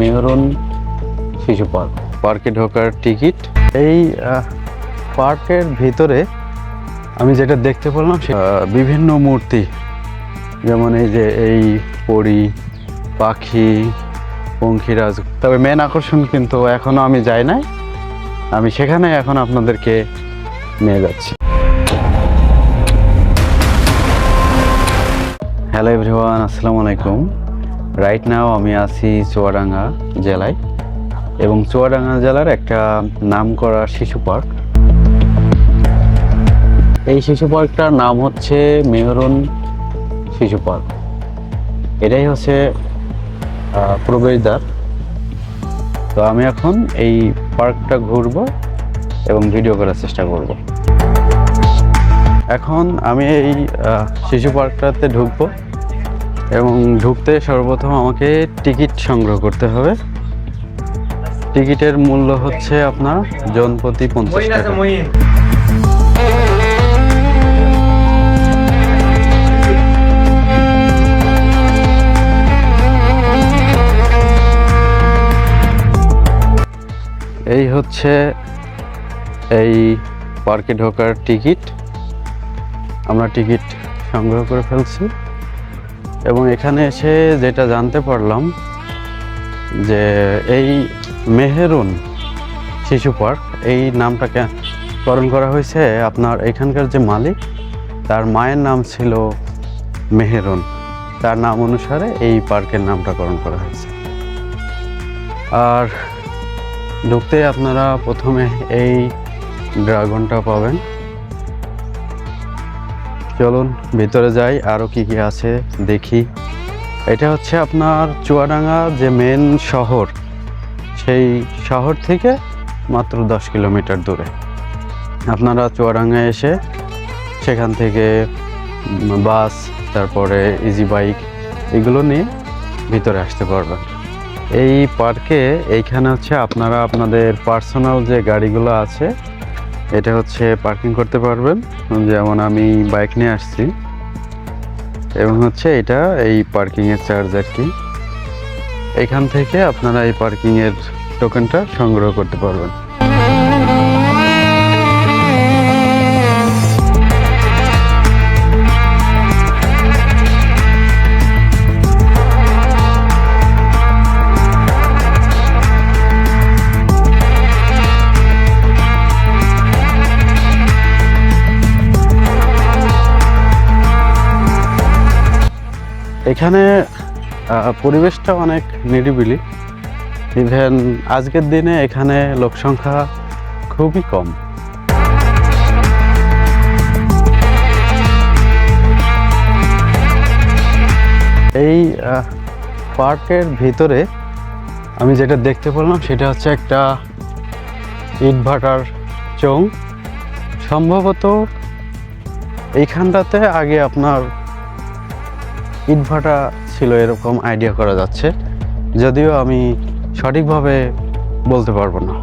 মেহরন শিশু পার্ক। পার্কে ঢোকার টিকিট? এই পার্কের ভিতরে আমি যেটা দেখতে পেলাম বিভিন্ন মূর্তি। যেমন এই যে এই পরি পাখি পঙ্খিরাজ। তবে মেন আকর্ষণ কিন্তু এখনও আমি যাই নাই। আমি সেখানে এখন আপনাদেরকে নিয়ে যাচ্ছি। হ্যালো এভরিওয়ান আসসালামু আলাইকুম। রাইট নাও আমি আছি চুয়াডাঙ্গা জেলায় এবং চুয়াডাঙ্গা জেলার একটা নামকরা শিশু পার্ক। এই শিশু পার্কটার নাম হচ্ছে মেহরুন শিশু পার্ক। এটাই হচ্ছে প্রবেশদ্বার। তো আমি এখন এই পার্কটা ঘুরবো এবং ভিডিও করার চেষ্টা করব। এখন আমি এই শিশু পার্কটাতে ঢুকবো। এবং ঢুকতে সর্বপ্রথম আমাকে টিকিট সংগ্রহ করতে হবে। টিকিটের মূল্য হচ্ছে আপনার জনপ্রতি পঞ্চাশ টাকা। এই হচ্ছে এই পার্কে ঢোকার টিকিট। আমরা টিকিট সংগ্রহ করে ফেলছি। এবং এখানে এসে যেটা জানতে পারলাম যে এই মেহেরুন শিশু পার্ক, এই নামটাকে করণ করা হয়েছে আপনার এখানকার যে মালিক, তার মায়ের নাম ছিল মেহেরুন। তার নাম অনুসারে এই পার্কের নামটাকরণ করা হয়েছে। আর ঢুকতে আপনারা প্রথমে এই ড্রাগনটা পাবেন। চলুন ভিতরে যাই আরও কি কি আছে দেখি। এটা হচ্ছে আপনার চুয়াডাঙ্গা যে মেন শহর, সেই শহর থেকে মাত্র দশ কিলোমিটার দূরে। আপনারা চুয়াডাঙ্গা এসে সেখান থেকে বাস, তারপরে ইজি বাইক এগুলো নিয়ে ভিতরে আসতে পারবেন। এই পার্কে এইখানে হচ্ছে আপনারা আপনাদের পার্সোনাল যে গাড়িগুলো আছে এটা হচ্ছে পার্কিং করতে পারবেন। যেমন আমি বাইক নিয়ে আসছি। এবং হচ্ছে এটা এই পার্কিংয়ের চার্জ আর কি। এখান থেকে আপনারা এই পার্কিংয়ের টোকেনটা সংগ্রহ করতে পারবেন। এখানে পরিবেশটা অনেক নিরিবিলি। ইভেন আজকের দিনে এখানে লোক সংখ্যা খুবই কম। এই পার্কের ভিতরে আমি যেটা দেখতে পেলাম, সেটা হচ্ছে একটা ইটভাটার চং সম্ভবত এইখানটাতে আগে আপনার ইটভাটা ছিল এরকম আইডিয়া করা যাচ্ছে, যদিও আমি সঠিকভাবে বলতে পারব না।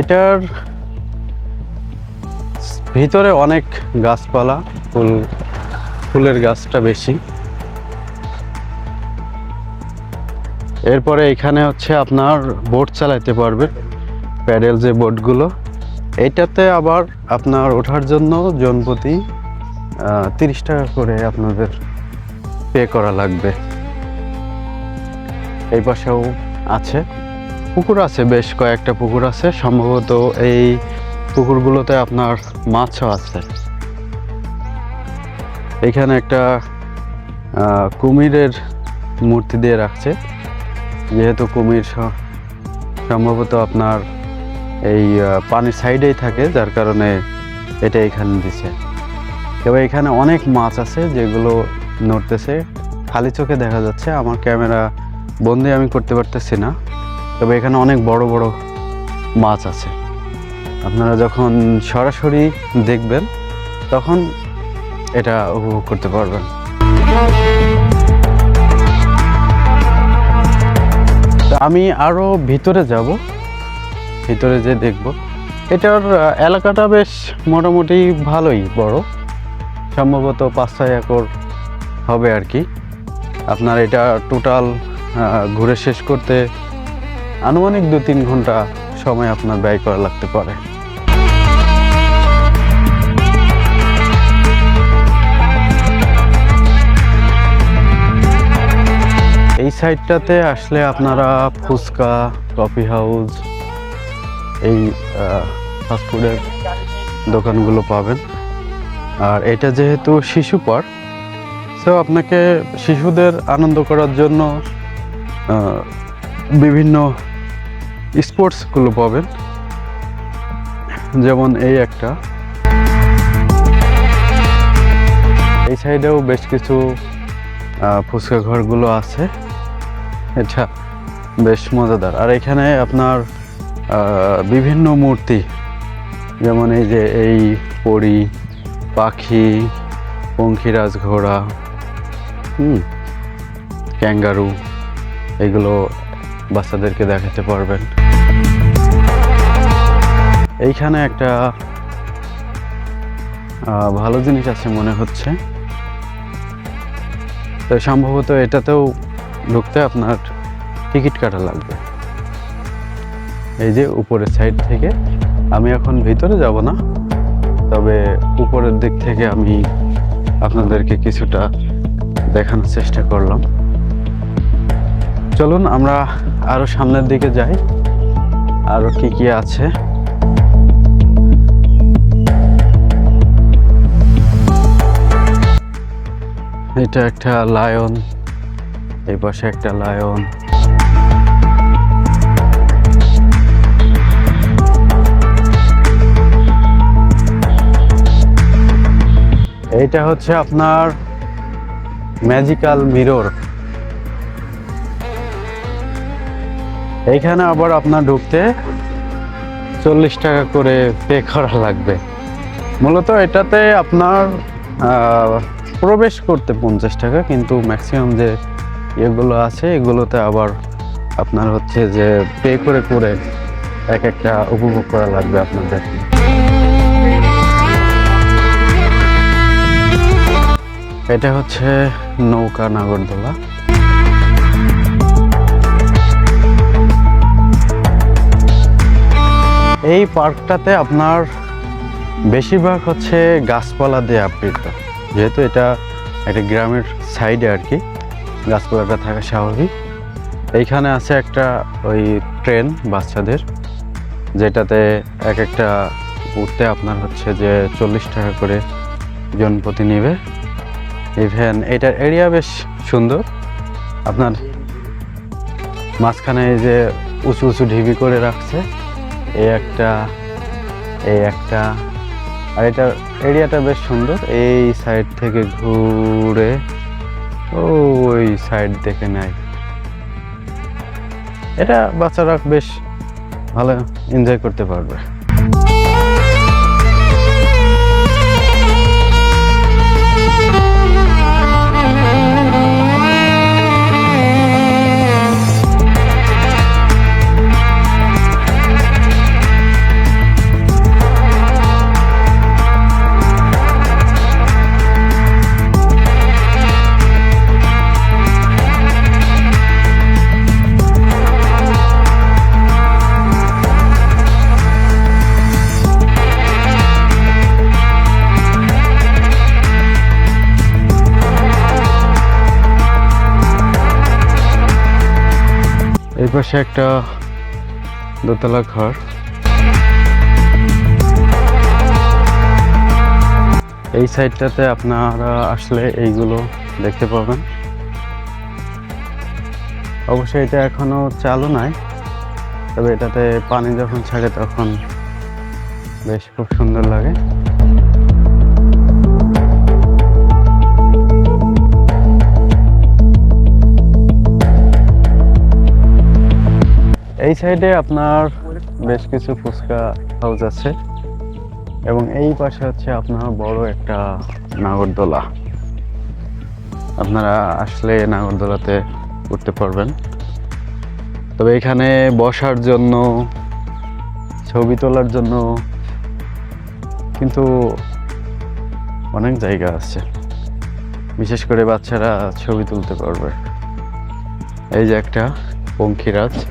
এটার ভিতরে অনেক গাছপালা, ফুল, ফুলের গাছটা বেশি। এরপরে এখানে হচ্ছে আপনার বোট চালাইতে পারবেন প্যাডেল যে বোটগুলো এইটাতে আবার আপনার ওঠার জন্য জনপ্রতি তিরিশ টাকা করে আপনাদের পে করা লাগবে। এই পাশেও আছে, পুকুর আছে, বেশ কয়েকটা পুকুর আছে। সম্ভবত এই পুকুরগুলোতে আপনার মাছও আছে। এখানে একটা কুমিরের মূর্তি দিয়ে রাখছে। যেহেতু কুমির সম্ভবত আপনার এই পানির সাইডেই থাকে, যার কারণে এটা এখানে দিছে। তবে এখানে অনেক মাছ আছে যেগুলো নড়তেছে। খালি চোখে দেখা যাচ্ছে, আমার ক্যামেরা বন্দি আমি করতে পারতেছি না। তবে এখানে অনেক বড় বড় মাছ আছে। আপনারা যখন সরাসরি দেখবেন, তখন এটা উপভোগ করতে পারবেন। আমি আরও ভিতরে যাব। ভিতরে যে দেখব। এটার এলাকাটা বেশ মোটামুটি ভালোই বড়। সম্ভবত পাঁচ ছয় একর হবে আর কি। আপনার এটা টোটাল ঘুরে শেষ করতে আনুমানিক দু তিন ঘণ্টা সময় আপনার ব্যয় করা লাগতে পারে। এই সাইডটাতে আসলে আপনারা ফুচকা কফি হাউস এই ফাস্টফুডের দোকানগুলো পাবেন। আর এটা যেহেতু শিশু পার্ক সো আপনাকে শিশুদের আনন্দ করার জন্য বিভিন্ন স্পোর্টসগুলো পাবেন। যেমন এই একটা। এই সাইডেও বেশ কিছু ফুচকা ঘরগুলো আছে। এটা বেশ মজাদার। আর এখানে আপনার বিভিন্ন মূর্তি, যেমন এই যে এই পরি, পাখি, পঙ্খিরাজ ঘোড়া, হুম, ক্যাঙ্গারু, এগুলো বাচ্চাদেরকে দেখাতে পারবেন। এইখানে একটা ভালো জিনিস আছে মনে হচ্ছে। তো সম্ভবত এটাতেও ঢুকতে আপনার টিকিট কাটা লাগবে। এই যে উপরের সাইড থেকে আমি এখন ভিতরে যাব না, তবে উপরের দিক থেকে আমি আপনাদেরকে কিছুটা দেখানোর চেষ্টা করলাম। চলুন আমরা আরও সামনের দিকে যাই আরও কি কি আছে। এটা একটা লায়ন এই পাশে একটা লায়ন। এইটা হচ্ছে আপনার ম্যাজিক্যাল মিরর। এইখানে আবার আপনার ঢুকতে চল্লিশ টাকা করে পে করা লাগবে। মূলত এটাতে আপনার প্রবেশ করতে পঞ্চাশ টাকা, কিন্তু ম্যাক্সিমাম যে এগুলো আছে, এগুলোতে আবার আপনার হচ্ছে যে পে করে করে এক একটা উপভোগ করা লাগবে আপনাদের। এটা হচ্ছে নৌকা নাগরদোলা। এই পার্কটাতে আপনার বেশিরভাগ হচ্ছে গাছপালা দিয়ে আবৃত। যেহেতু এটা একটা গ্রামের সাইডে আর কি। গাছপালাটা থাকা স্বাভাবিক। এইখানে আছে একটা ওই ট্রেন বাচ্চাদের, যেটাতে এক একটা উঠতে আপনার হচ্ছে যে চল্লিশ টাকা করে জনপ্রতি নেবে। ইভেন এটার এরিয়া বেশ সুন্দর। আপনার মাঝখানে যে উঁচু উঁচু ঢিবি করে রাখছে, এই একটা এই একটা, আর এটার এরিয়াটা বেশ সুন্দর। এই সাইড থেকে ঘুরে ওই সাইড দেখে নেয় এটা বাচ্চারা বেশ ভালো এনজয় করতে পারবে। পাশে একটা দোতলা ঘর। এই সাইডটাতে আপনারা আসলে এইগুলো দেখতে পাবেন। অবশ্যই এটা এখনও চালু নাই, তবে এটাতে পানি যখন ছাড়ে তখন বেশ খুব সুন্দর লাগে। এই সাইডে আপনার বেশ কিছু ফুচকা হাউস আছে। এবং এই পাশে হচ্ছে আপনার বড় একটা নাগরদোলা। আপনারা আসলে নাগরদোলাতে উঠতে পারবেন। তবে এখানে বসার জন্য, ছবি তোলার জন্য কিন্তু অনেক জায়গা আছে। বিশেষ করে বাচ্চারা ছবি তুলতে পারবে। এই যে একটা পঙ্খিরাজ।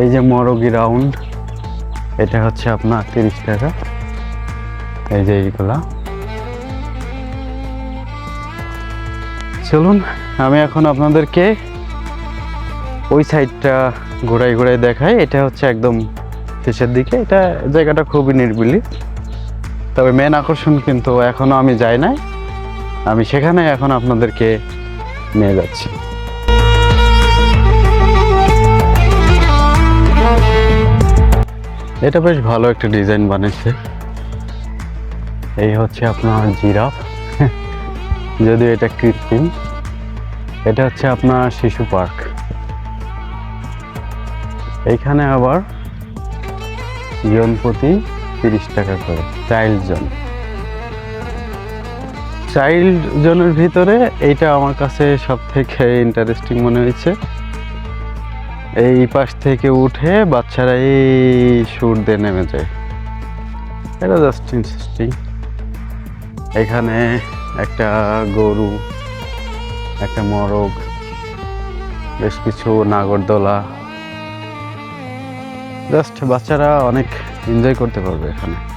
এই যে মরগি রাউন্ড এটা হচ্ছে আপনার তিরিশ টাকা। এই যে এইগুলা। চলুন, আমি এখন আপনাদেরকে ওই সাইডটা ঘোরাই ঘোরাই দেখাই। এটা হচ্ছে একদম শেষের দিকে। এটা জায়গাটা খুবই নির্বিলি। তবে মেন আকর্ষণ কিন্তু এখনও আমি যাই নাই। আমি সেখানে এখন আপনাদেরকে নিয়ে যাচ্ছি। এটা বেশ ভালো একটা ডিজাইন বানিয়েছে। এই হচ্ছে আপনার জিরাফ। যদিও এটা কৃত্রিম, এটা হচ্ছে আপনার শিশু পার্ক। এইখানে আবার জন প্রতি তিরিশ টাকা করে, চাইল্ড জোন। চাইল্ড জোনের ভিতরে এইটা আমার কাছে সব থেকে ইন্টারেস্টিং মনে হয়েছে। এই পাশ থেকে উঠে বাচ্চারা এই সুর দিয়ে নেমে যায়। এটা জাস্ট ইন্টারেস্টিং এখানে একটা গরু, একটা মরগ, বেশ কিছু নাগরদোলা। জাস্ট বাচ্চারা অনেক এনজয় করতে পারবে এখানে।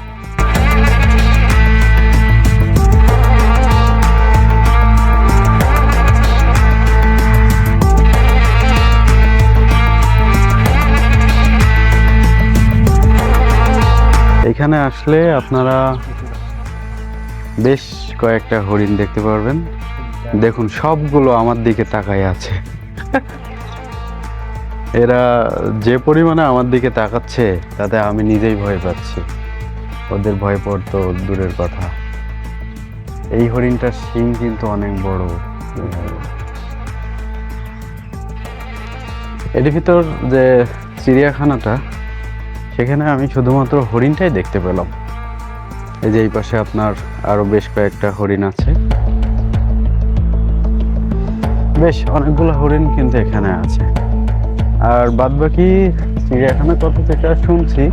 এখানে আসলে আপনারা বেশ কয়েকটা হরিণ দেখতে পারবেন। দেখুন, সবগুলো আমার দিকে তাকাই আছে। এরা যে পরিমাণে আমার দিকে তাকাচ্ছে, তাতে আমি নিজেই ভয় পাচ্ছি। ওদের ভয় পড়তো দূরের কথা। এই হরিণটার শিং কিন্তু অনেক বড়। এর ভিতর যে চিড়িয়াখানাটা সেখানে আমি শুধুমাত্র হরিণটাই দেখতে পেলাম। এই যে এই পাশে আপনার আরও বেশ কয়েকটা হরিণ আছে। বেশ অনেকগুলো হরিণ কিন্তু এখানে আছে। আর বাদবাকি চিড়িয়াখানা কত যেটা শুনছি,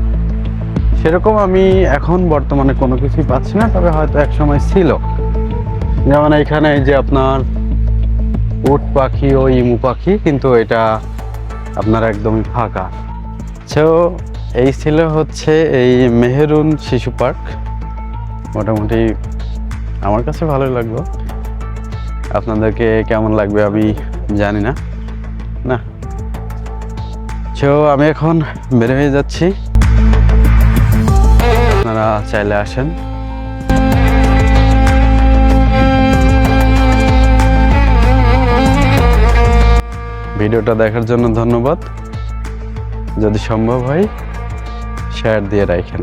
সেরকম আমি এখন বর্তমানে কোনো কিছুই পাচ্ছি না, তবে হয়তো এক সময় ছিল। যেমন এখানে যে আপনার উট পাখি ও ইমু পাখি, কিন্তু এটা আপনার একদমই ফাঁকা। সো এই ছিল হচ্ছে এই মেহেরুন শিশু পার্ক। মোটামুটি আমার কাছে ভালো লাগল। আপনাদেরকে কেমন লাগবে আমি জানি না। না। সো আমি এখন বের হয়ে যাচ্ছি। আপনারা চাইলে আসেন। ভিডিওটা দেখার জন্য ধন্যবাদ। যদি সম্ভব হয় শেয়ার দিয়ে রাখেন।